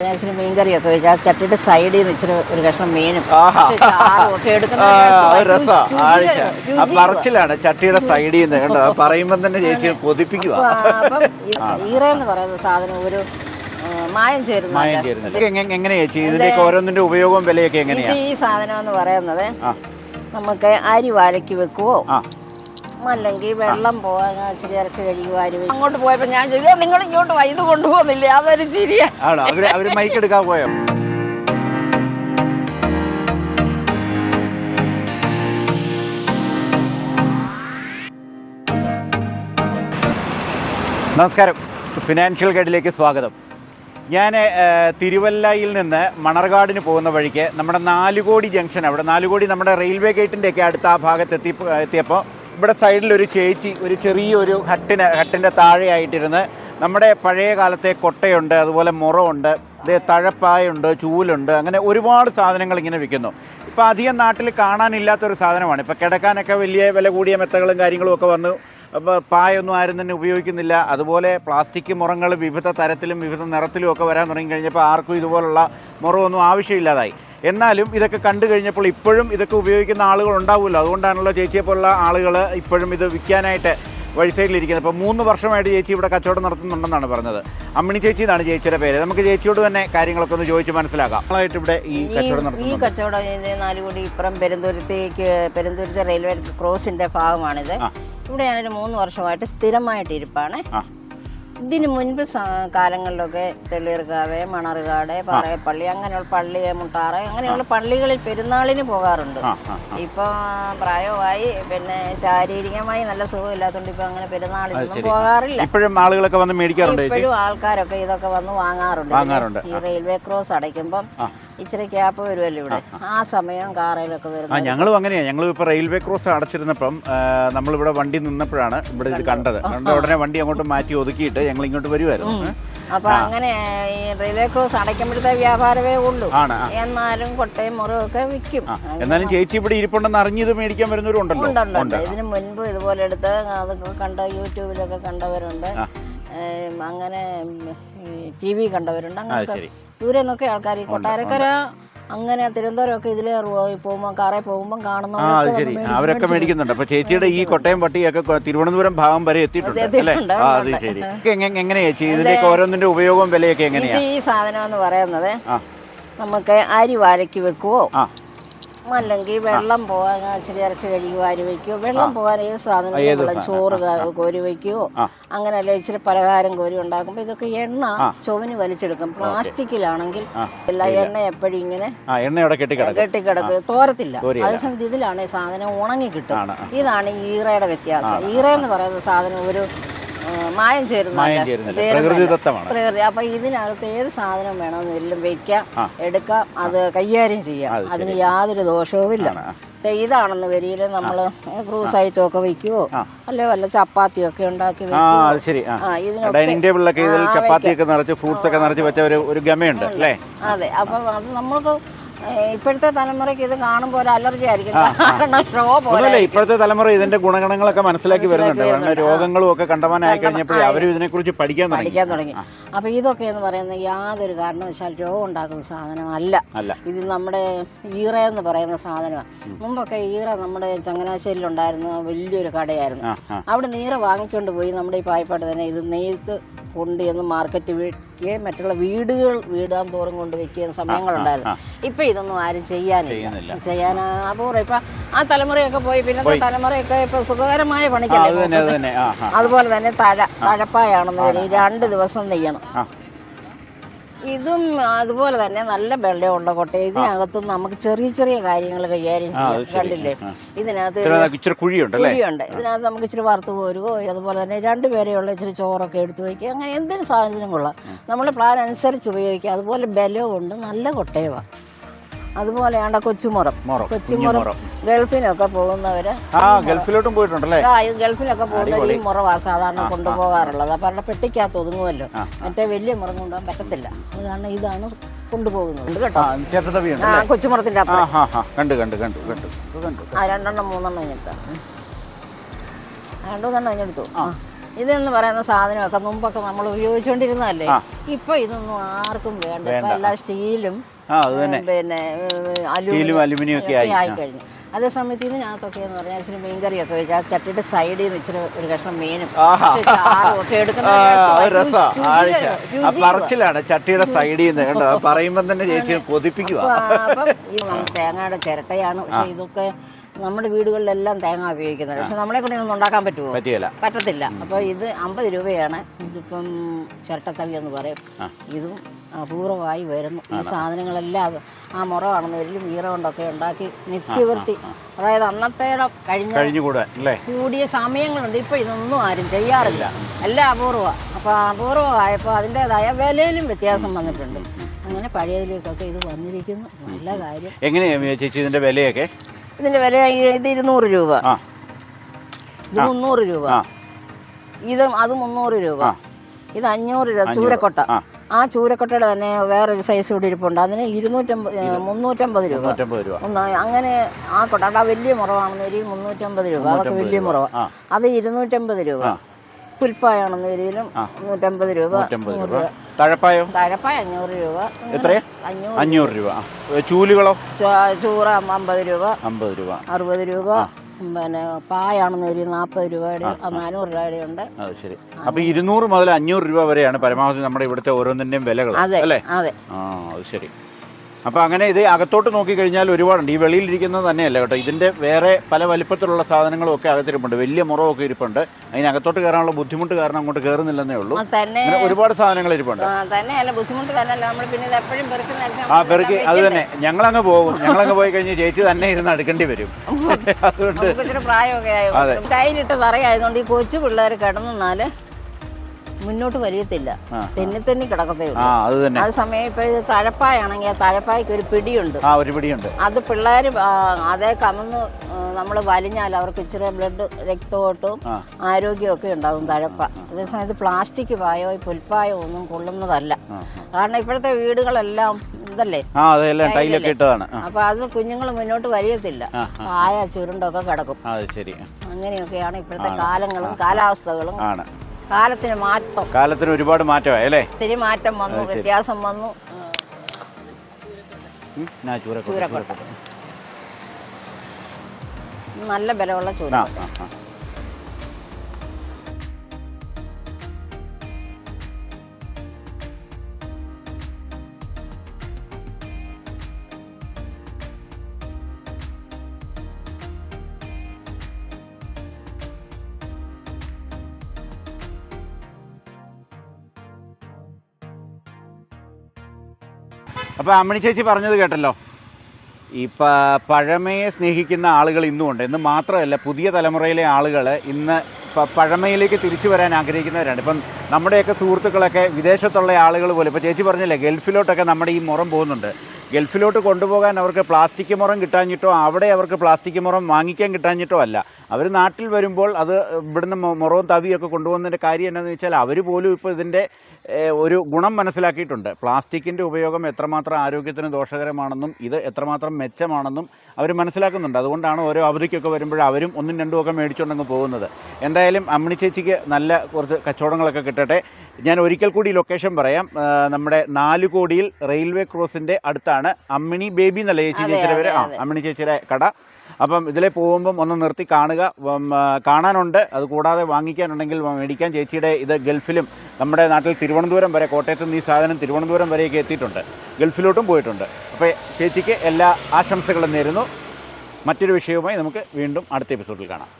ഞാൻ ഇച്ചിരി മീൻകറിയൊക്കെ വെച്ച് ആ ചട്ടിയുടെ സൈഡിൽ നിന്ന് ഇച്ചിരി ഒരു കഷ്ണം മീനും. ഒക്കെ എടുക്കുന്ന പറച്ചിലാണ് ചട്ടിയുടെ സൈഡിൽ നിന്ന് കണ്ടോ? ആ പറയുമ്പം തന്നെ ചേച്ചി കൊതിപ്പിക്കുക ഈറ എന്ന് പറയുന്ന സാധനം ഒരു മായം ചേരുന്ന മായം ചേരുന്നില്ല എങ്ങനെയാ ചേച്ചി? ഇതിന്റെയൊക്കെ ഓരോന്നിന്റെ ഉപയോഗവും വിലയൊക്കെ എങ്ങനെയാ? ഈ സാധനം എന്ന് പറയുന്നത് നമുക്ക് അരി വാലയ്ക്ക് വെക്കുവോ? അല്ലെങ്കിൽ വെള്ളം പോവാൻ ഇച്ചിരി ഇറച്ചി അങ്ങോട്ട് പോയപ്പോൾ ഞാൻ ചോദിച്ചു നിങ്ങൾ ഇങ്ങോട്ട് വാ, ഇത് കൊണ്ടുപോകുന്നില്ലേ? അതൊരു ചിരിയ. അവർ മൈക്ക് എടുക്കാൻ പോയോ? നമസ്കാരം. ഫിനാൻഷ്യൽ ഗൈഡിലേക്ക് സ്വാഗതം. ഞാൻ തിരുവല്ലയിൽ നിന്ന് മണർകാടിന് പോകുന്ന വഴിക്ക് നമ്മുടെ നാലുകോടി ജംഗ്ഷൻ അവിടെ നാലുകോടി നമ്മുടെ റെയിൽവേ ഗേറ്റിന്റെയൊക്കെ അടുത്ത അടുത്ത് ആ ഭാഗത്ത് എത്തി എത്തിയപ്പോൾ ഇവിടെ സൈഡിൽ ഒരു ചേച്ചി ഒരു ചെറിയൊരു ഹട്ടിന് ഹട്ടിന്റെ താഴെയായിട്ടിരുന്ന് നമ്മുടെ പഴയ കാലത്തെ കൊട്ടയുണ്ട് അതുപോലെ മുറമുണ്ട് ഇതേ തഴപ്പായുണ്ട് ചൂലുണ്ട് അങ്ങനെ ഒരുപാട് സാധനങ്ങൾ ഇങ്ങനെ വിൽക്കുന്നു. ഇപ്പോൾ അധികം നാട്ടിൽ കാണാനില്ലാത്തൊരു സാധനമാണ്. ഇപ്പോൾ കിടക്കാനൊക്കെ വലിയ വില കൂടിയ മെത്തകളും കാര്യങ്ങളും ഒക്കെ വന്നു. അപ്പോൾ പായൊന്നും ആരും തന്നെ ഉപയോഗിക്കുന്നില്ല. അതുപോലെ പ്ലാസ്റ്റിക് മുറങ്ങൾ വിവിധ തരത്തിലും വിവിധ നിറത്തിലും ഒക്കെ വരാൻ തുടങ്ങി കഴിഞ്ഞപ്പോൾ ആർക്കും ഇതുപോലുള്ള മുറമൊന്നും ആവശ്യമില്ലാതായി. എന്നാലും ഇതൊക്കെ കണ്ടു കഴിഞ്ഞപ്പോൾ ഇപ്പോഴും ഇതൊക്കെ ഉപയോഗിക്കുന്ന ആളുകൾ ഉണ്ടാവുമല്ലോ അതുകൊണ്ടാണല്ലോ ചേച്ചിയെ പോലുള്ള ആളുകൾ ഇപ്പോഴും ഇത് വിൽക്കാനായിട്ട് വഴി സൈഡിലിരിക്കുന്നത് അപ്പോൾ മൂന്ന് വർഷമായിട്ട് ചേച്ചി ഇവിടെ കച്ചവടം നടത്തുന്നുണ്ടെന്നാണ് പറഞ്ഞത്. അമ്മിണി ചേച്ചി എന്നാണ് ചേച്ചിയുടെ പേര്. നമുക്ക് ചേച്ചിയോട് തന്നെ കാര്യങ്ങളൊക്കെ ഒന്ന് ചോദിച്ച് മനസ്സിലാക്കാം. നമ്മളായിട്ട് ഇവിടെ ഈ കച്ചവടം ഈ നടത്തുന്നുണ്ട്. കച്ചവടം ഇത് കോടി ഇപ്പുറം പെരുന്തൂരത്തേക്ക് പെരുന്തൂരത്തെ റെയിൽവേ ക്രോസിന്റെ ഭാഗമാണിത്. ഇവിടെ ഞാനൊരു മൂന്ന് വർഷമായിട്ട് സ്ഥിരമായിട്ട് ഇരിപ്പാണ് ഇതിന് മുൻപ് കാലങ്ങളിലൊക്കെ തെളിയർക്കാവ് മണർകാട് പാറയപ്പള്ളി അങ്ങനെയുള്ള പള്ളി മുട്ടാറ് അങ്ങനെയുള്ള പള്ളികളിൽ പെരുന്നാളിന് പോകാറുണ്ട്. ഇപ്പൊ പ്രായമായി പിന്നെ ശാരീരികമായി നല്ല സുഖമില്ലാത്തതുകൊണ്ട് ഇപ്പൊ അങ്ങനെ പെരുന്നാളിനൊന്നും. പോകാറില്ല ഇപ്പോഴും ആളുകളൊക്കെ വന്ന് മേടിക്കാറുണ്ട് ഇപ്പോഴും ആൾക്കാരൊക്കെ ഇതൊക്കെ വന്ന് വാങ്ങാറുണ്ട്. ഈ റെയിൽവേ ക്രോസ് അടയ്ക്കുമ്പം. ഇച്ചിരി ഗ്യാപ്പ് വരുമല്ലോ ഇവിടെ? ആ സമയം കാറയിലൊക്കെ ആ വരുന്നത്. ഞങ്ങളും അങ്ങനെയാണ് ഞങ്ങൾ ഇപ്പോൾ റെയിൽവേ ക്രോസ് അടച്ചിരുന്നപ്പം നമ്മൾ ഇവിടെ വണ്ടി നിന്നപ്പോഴാണ് ഇവിടെ ഇത് കണ്ടത്. കണ്ട ഉടനെ വണ്ടി അങ്ങോട്ട് മാറ്റി ഒതുക്കിയിട്ട് ഞങ്ങൾ ഇങ്ങോട്ട് വരുമായിരുന്നു അപ്പോൾ അപ്പൊ അങ്ങനെ ഈ റെയിൽവേ ക്രോസ് അടയ്ക്കുമ്പോഴത്തെ വ്യാപാരമേ ഉള്ളൂ. ആ, എന്നാലും കൊട്ടയും മുറിവൊക്കെ വിൽക്കും. എന്നാലും ചേച്ചി ഇവിടെ ഇരിപ്പുണ്ടെന്ന് അറിഞ്ഞത് മേടിക്കാൻ വരുന്നവരുണ്ടല്ലോ. ഉണ്ടല്ലോ ഇതിനു മുൻപ് ഇതുപോലെ എടുത്ത് അതൊക്കെ കണ്ട യൂട്യൂബിലൊക്കെ കണ്ടവരുണ്ട്. ആ. അങ്ങനെ ടി വി കണ്ടവരുണ്ട്. അങ്ങനെ ദൂരെ നിന്നൊക്കെ ആൾക്കാർ ഈ കൊട്ടാരക്കര അങ്ങനെ തിരുവനന്തപുരം ഒക്കെ ഇതിലെ പോകുമ്പോൾ കാറെ പോകുമ്പോൾ കാണുന്ന അവരൊക്കെ മേടിക്കുന്നുണ്ട്. അപ്പൊ ചേച്ചിയുടെ ഈ കൊട്ടയം പട്ടിയൊക്കെ തിരുവനന്തപുരം ഭാഗം വരെ എത്തിയിട്ടുണ്ട് അത് ശരി. എങ്ങനെയാ ചേച്ചി? ഓരോന്നിന്റെ ഉപയോഗവും വിലയൊക്കെ എങ്ങനെയാ? ഈ സാധനം എന്ന് പറയുന്നത് നമുക്ക് അരി വാലയ്ക്ക് വെക്കുവോ? അല്ലെങ്കിൽ വെള്ളം പോകാൻ ഇച്ചിരി ഇറച്ചി കഴുകി വാരി വയ്ക്കുവോ? വെള്ളം പോകാൻ ഏത് സാധനം? ചോറ് കോരി അങ്ങനെ അങ്ങനെയല്ല ഇച്ചിരി പലഹാരം കോരി ഉണ്ടാക്കുമ്പോൾ ഇതൊക്കെ എണ്ണ. ചുവന് വലിച്ചെടുക്കും. പ്ലാസ്റ്റിക്കിലാണെങ്കിൽ എല്ലാ എണ്ണ എപ്പോഴും ഇങ്ങനെ കെട്ടിക്കിടക്കും. തോരത്തില്ല. അതേസമയത്ത് ഇതിലാണ് ഈ സാധനം ഉണങ്ങി കിട്ടും ഇതാണ് ഈറയുടെ വ്യത്യാസം. ഈറ എന്ന് പറയുന്ന സാധനം ഒരു മായം ചേരുന്ന മായം ചേരുന്നില്ല പ്രകൃതിദത്തമാണ് പ്രകൃതി അപ്പൊ ഇതിനകത്ത് ഏത് സാധനം വേണോ എല്ലാം വെക്കാം. എടുക്കാം അത് കൈകാര്യം ചെയ്യാം. അതിന് യാതൊരു ദോഷവുമില്ല. ഇതാണെന്ന് വരിയിൽ നമ്മൾ ഫ്രൂസ് ഐറ്റം ഒക്കെ വെക്കുവോ. അല്ലെ വല്ല ചപ്പാത്തി ഒക്കെ ഉണ്ടാക്കി ഡൈനിങ് ടേബിളിലൊക്കെ ഇതിൽ ഒക്കെ നിറച്ച് ഫ്രൂട്ട്സ് ഒക്കെ നിറച്ച് വെച്ച ഒരു ഗമയുണ്ട് അല്ലേ? അതെ. അപ്പൊ അത് നമ്മൾക്ക് ഇപ്പോഴത്തെ തലമുറയ്ക്ക് ഇത് കാണുമ്പോൾ ഒരു അലർജി ആയിരിക്കും. കാരണം ഷോ പോലെ ഇപ്പോഴത്തെ തലമുറ ഇതിന്റെ ഗുണഗണങ്ങളൊക്കെ മനസ്സിലാക്കി വരുന്നുണ്ട്. കാരണം രോഗങ്ങളും ഒക്കെ കണ്ടമാനായി കഴിഞ്ഞപ്പോഴേ അവരും ഇതിനെക്കുറിച്ച് പഠിക്കാൻ തുടങ്ങി. പഠിക്കാൻ തുടങ്ങി. അപ്പൊ ഇതൊക്കെ എന്ന് പറയുന്നത് യാതൊരു കാരണവശാൽ രോഗം ഉണ്ടാക്കുന്ന സാധനമല്ല. അല്ല. ഇത് നമ്മുടെ ഈറ എന്ന് പറയുന്ന സാധനമാണ് മുമ്പൊക്കെ ഈറ നമ്മുടെ ചങ്ങനാശ്ശേരിയിൽ ഉണ്ടായിരുന്ന വലിയൊരു കടയായിരുന്നു. അവിടെ നീറ വാങ്ങിക്കൊണ്ട് പോയി നമ്മുടെ ഈ പായ്പാട്ട് തന്നെ ഇത് നെയ്ത്ത് കൊണ്ട് ചെന്ന് മാർക്കറ്റ് വെക്കുകയും മറ്റുള്ള വീടുകൾ വീടാൻ തോറും കൊണ്ട് വെക്കുകയും സമയങ്ങളുണ്ടായിരുന്നു. ഇപ്പൊ ഇതൊന്നും ആരും ചെയ്യാനില്ല. ചെയ്യാൻ അപൂർവം ഇപ്പൊ ആ തലമുറയൊക്കെ പോയി പിന്നെ തലമുറയൊക്കെ ഇപ്പൊ സുഖകരമായ പണിക്കല്ലേ അതുപോലെ തന്നെ തഴ തഴപ്പായാണെന്ന് വരെ രണ്ട് ദിവസം നെയ്യണം. ഇതും അതുപോലെ തന്നെ നല്ല വെള്ളമുള്ള കൊട്ട. ഇതിനകത്തും നമുക്ക് ചെറിയ ചെറിയ കാര്യങ്ങൾ കൈകാര്യം ചെയ്യാം. കണ്ടില്ലേ? ഇതിനകത്ത് ഇച്ചിരി കുഴിയുണ്ട് കുഴിയുണ്ട്. ഇതിനകത്ത് നമുക്ക് ഇച്ചിരി വറുത്ത് പോരുകയോ അതുപോലെ തന്നെ രണ്ടുപേരെയുള്ള ഇച്ചിരി ചോറൊക്കെ എടുത്തു വയ്ക്കുക. അങ്ങനെ എന്തൊരു സാധനം കൊള്ളാം. നമ്മുടെ പ്ലാൻ അനുസരിച്ച് ഉപയോഗിക്കുക. അതുപോലെ ബലവും ഉണ്ട്. നല്ല കൊട്ടയുമാണ് അതുപോലെയാണ് കൊച്ചുമുറം. മുറം കൊച്ചുമുറം ഗൾഫിനൊക്കെ പോകുന്നവര് ആ ഗൾഫിലോട്ടും പോയിട്ടുണ്ടല്ലേ? ആ ഗൾഫിലൊക്കെ പോകുന്നവർ ഈ മുറവാ സാധാരണ കൊണ്ടുപോകാറുള്ളത്. അപ്പൊ അവരുടെ പെട്ടിക്കകത്ത് ഒതുങ്ങുമല്ലോ. മറ്റേ വലിയ മുറം കൊണ്ടുപോകാൻ പറ്റത്തില്ല. അത് കാരണം ഇതാണ് കൊണ്ടുപോകുന്നത് കേട്ടോ. ആ കൊച്ചുമുറത്തിന്റെ കണ്ടു കണ്ടു കണ്ടു കണ്ടു. ആ രണ്ടെണ്ണം മൂന്നെണ്ണം ഇങ്ങനത്തെ. രണ്ടുമൂന്നെണ്ണം ഇങ്ങെടുത്തു ആ. ഇതെന്ന് പറയുന്ന സാധനമൊക്കെ മുമ്പൊക്കെ നമ്മൾ ഉപയോഗിച്ചുകൊണ്ടിരുന്നതല്ലേ. ഇപ്പൊ ഇതൊന്നും ആർക്കും വേണ്ട. എല്ലാ. സ്റ്റീലും പിന്നെ അലുമിനിയം ഒക്കെ ആയി. കഴിഞ്ഞു. അതേ സമയത്ത് ഇതിനകത്തൊക്കെ എന്ന് പറഞ്ഞാൽ ഇച്ചിരി മീൻകറിയൊക്കെ വെച്ച് ആ ചട്ടിയുടെ സൈഡിൽ നിന്ന് ഇച്ചിരി ഒരു കഷ്ണം മീനും. ഒക്കെ എടുക്കുന്ന പറച്ചിലാണ് ചട്ടിയുടെ സൈഡിൽ നിന്ന്. കണ്ടോ? പറയുമ്പോൾ തന്നെ ചേച്ചി കൊതിപ്പിക്കുക അപ്പം ഈ തേങ്ങയുടെ ചിരട്ടയാണ്. പക്ഷെ ഇതൊക്കെ നമ്മുടെ വീടുകളിലെല്ലാം തേങ്ങ ഉപയോഗിക്കുന്നത്. പക്ഷെ നമ്മളെ കൊണ്ട് ഇതൊന്നും ഉണ്ടാക്കാൻ പറ്റുമോ? പറ്റില്ല. പറ്റത്തില്ല. അപ്പോൾ ഇത് അമ്പത് രൂപയാണ്. ഇതിപ്പം ചിരട്ടത്തവി എന്ന് പറയും. ഇതും അപൂർവമായി വരുന്നു. ഈ സാധനങ്ങളെല്ലാം ആ മുറ വരും ഈറ കൊണ്ടൊക്കെ ഉണ്ടാക്കി നിത്യവൃത്തി. അതായത് അന്നത്തെ കഴിഞ്ഞ കൂടിയ സമയങ്ങളുണ്ട്. ഇപ്പൊ ഇതൊന്നും ആരും ചെയ്യാറില്ല. എല്ലാം അപൂർവ. അപ്പൊ അപൂർവമായപ്പോൾ അതിന്റെതായ വിലയിലും വ്യത്യാസം വന്നിട്ടുണ്ട്. അങ്ങനെ പഴയതിലേക്കൊക്കെ ഇത് വന്നിരിക്കുന്നു. നല്ല കാര്യം. എങ്ങനെയാ ചേച്ചി ഇതിന്റെ വിലയൊക്കെ? ഇതിന്റെ വില ഇത് ഇരുന്നൂറ് രൂപ. ആ. ഇത് മുന്നൂറ് രൂപ. ആ. ഇത് അത് മുന്നൂറ് രൂപ. ആ. ഇത് അഞ്ഞൂറ് രൂപ ചൂരക്കൊട്ട. ആ. ആ ചൂരക്കൊട്ടയുടെ തന്നെ വേറൊരു സൈസ് കൂടി ഇരിപ്പുണ്ട്. അതിന് ഇരുന്നൂറ്റമ്പത് ഏ, മുന്നൂറ്റമ്പത് രൂപ. നൂറ്റമ്പത് രൂപ. ഒന്ന് അങ്ങനെ ആ കൊട്ട വലിയ മുറവാണെന്ന് ഒരു മുന്നൂറ്റമ്പത് രൂപ. അതൊക്കെ വലിയ മുറവ. ആ. അത് ഇരുന്നൂറ്റമ്പത് രൂപ. ആ. പുൽപ്പായാണെന്ന് വരികയിലും നൂറ്റമ്പത് രൂപ നൂറ്റമ്പത് നൂറ് രൂപ. തഴപ്പായോ? തഴപ്പായ അഞ്ഞൂറ് രൂപ. എത്ര? അഞ്ഞൂറ് രൂപ. ചൂലുകളോ? ചൂറ അമ്പത് രൂപ. അമ്പത് രൂപ. അറുപത് രൂപ. പിന്നെ പായാണെന്ന് ഒരു നാൽപ്പത് രൂപയുടെ നാനൂറ് രൂപയുടെ ഉണ്ട്. ശരി. അപ്പൊ ഇരുന്നൂറ് മുതൽ അഞ്ഞൂറ് രൂപ വരെയാണ് പരമാവധി നമ്മുടെ ഇവിടുത്തെ ഓരോന്നിന്റെയും വിലകൾ അതെ അല്ലേ? അതെ. ആ അത് ശരി. അപ്പൊ അങ്ങനെ ഇത് അകത്തോട്ട് നോക്കിക്കഴിഞ്ഞാൽ ഒരുപാടുണ്ട്. ഈ വെളിയിലിരിക്കുന്നത് തന്നെയല്ല കേട്ടോ. ഇതിന്റെ വേറെ പല വലിപ്പത്തിലുള്ള സാധനങ്ങളും ഒക്കെ അകത്തിരിപ്പുണ്ട്. വലിയ മുറമൊക്കെ ഇരിപ്പുണ്ട്. അതിനകത്തോട്ട് കയറാനുള്ള ബുദ്ധിമുട്ട് കാരണം അങ്ങോട്ട് കയറുന്നില്ലെന്നേ ഉള്ളൂ. ഒരുപാട് സാധനങ്ങൾ ഇരിപ്പുണ്ട്. ആ, പെറുക്കി. അത് തന്നെ. ഞങ്ങളങ്ങ് പോകും. ഞങ്ങളങ്ങ് പോയി കഴിഞ്ഞ് ചേച്ചി തന്നെ ഇരുന്ന് അടുക്കേണ്ടി വരും. അതുകൊണ്ട് പ്രായമൊക്കെ. ആയി. കയ്യിലിട്ട് പറയായതുകൊണ്ട് ഈ കൊച്ചു പിള്ളേർ കിടന്നാൽ മുന്നോട്ട് വലിയത്തില്ല. തന്നെ തെന്നി കിടക്കത്തേ അത് സമയം ഇപ്പൊ ഇത് തഴപ്പായാണെങ്കിൽ തഴപ്പായ്ക്ക് ഒരു പിടിയുണ്ട്. ഒരു പിടിയുണ്ട്. അത് പിള്ളേർ അതേ കമന്ന് നമ്മൾ വലിഞ്ഞാൽ അവർക്ക് ഇച്ചിരി ബ്ലഡ് രക്തമോട്ടും ആരോഗ്യവും ആരോഗ്യമൊക്കെ ഉണ്ടാകും തഴപ്പ അതേസമയത്ത് പ്ലാസ്റ്റിക് പായോ പുൽപ്പായോ ഒന്നും കൊള്ളുന്നതല്ല. കാരണം ഇപ്പോഴത്തെ വീടുകളെല്ലാം ഇതല്ലേ? അപ്പൊ അത് കുഞ്ഞുങ്ങൾ മുന്നോട്ട് വലിയത്തില്ല. ആയ ചുരുണ്ടൊക്കെ കിടക്കും. അങ്ങനെയൊക്കെയാണ് ഇപ്പോഴത്തെ കാലങ്ങളും കാലാവസ്ഥകളും. ആണ്. കാലത്തിന് മാറ്റം. കാലത്തിന് ഒരുപാട് മാറ്റമായി അല്ലേ? ഒത്തിരി മാറ്റം വന്നു വ്യത്യാസം വന്നു. ചൂരക്കൊട്ട. നല്ല ബലമുള്ള ചൂര അപ്പോൾ അമ്മണി ചേച്ചി പറഞ്ഞത് കേട്ടല്ലോ. പ പഴമയെ സ്നേഹിക്കുന്ന ആളുകൾ ഇന്നുമുണ്ട് എന്ന് മാത്രമല്ല പുതിയ തലമുറയിലെ ആളുകൾ ഇന്ന് പഴമയിലേക്ക് തിരിച്ചു വരാൻ ആഗ്രഹിക്കുന്നവരാണ്. ഇപ്പം നമ്മുടെയൊക്കെ സുഹൃത്തുക്കളൊക്കെ വിദേശത്തുള്ള ആളുകൾ പോലും ഇപ്പോൾ ചേച്ചി പറഞ്ഞില്ലേ ഗൾഫിലോട്ടൊക്കെ നമ്മുടെ ഈ മുറം പോകുന്നുണ്ട്. ഗൾഫിലോട്ട് കൊണ്ടുപോകാൻ അവർക്ക് പ്ലാസ്റ്റിക് മുറം കിട്ടാഞ്ഞിട്ടോ അവിടെ അവർക്ക് പ്ലാസ്റ്റിക് മുറം വാങ്ങിക്കാൻ കിട്ടാഞ്ഞിട്ടോ അല്ല. അവർ നാട്ടിൽ വരുമ്പോൾ അത് ഇവിടുന്ന് മുറവും തവിയൊക്കെ കൊണ്ടുപോകുന്നതിന്റെ കാര്യം എന്താണെന്ന് വെച്ചാൽ അവർ പോലും ഇപ്പോൾ ഇതിന്റെ ഒരു ഗുണം മനസ്സിലാക്കിയിട്ടുണ്ട്. പ്ലാസ്റ്റിക്കിന്റെ ഉപയോഗം എത്രമാത്രം ആരോഗ്യത്തിന് ദോഷകരമാണെന്നും ഇത് എത്രമാത്രം മെച്ചമാണെന്നും അവർ മനസ്സിലാക്കുന്നുണ്ട്. അതുകൊണ്ടാണ് ഓരോ അവധിക്കൊക്കെ വരുമ്പോൾ അവരും ഒന്നും രണ്ടുമൊക്കെ മേടിച്ചുകൊണ്ടങ്ങ് പോകുന്നത്. എന്തായാലും അമ്മിണി ചേച്ചിക്ക് നല്ല കുറച്ച് കച്ചവടങ്ങളൊക്കെ കിട്ടട്ടെ ഞാൻ ഒരിക്കൽ കൂടി ലൊക്കേഷൻ പറയാം. നമ്മുടെ നാല് കോടിയിൽ റെയിൽവേ ക്രോസിന്റെ അടുത്താണ് അമ്മിണി ബേബി എന്നല്ല ചേച്ചി ചേച്ചിയുടെ പേര്? ആ അമ്മിണി ചേച്ചിയുടെ കട. അപ്പം ഇതിലെ പോകുമ്പം ഒന്ന് നിർത്തി കാണുക. കാണാനുണ്ട്. അത് കൂടാതെ വാങ്ങിക്കാനുണ്ടെങ്കിൽ മേടിക്കാൻ ചേച്ചിയുടെ ഇത് ഗൾഫിലും നമ്മുടെ നാട്ടിൽ തിരുവനന്തപുരം വരെ കോട്ടയത്ത് നിന്ന് ഈ സാധനം തിരുവനന്തപുരം വരെയൊക്കെ എത്തിയിട്ടുണ്ട്. ഗൾഫിലോട്ടും പോയിട്ടുണ്ട്. അപ്പോൾ ചേച്ചിക്ക് എല്ലാ ആശംസകളും നേരുന്നു. മറ്റൊരു വിഷയവുമായി നമുക്ക് വീണ്ടും അടുത്ത എപ്പിസോഡിൽ കാണാം.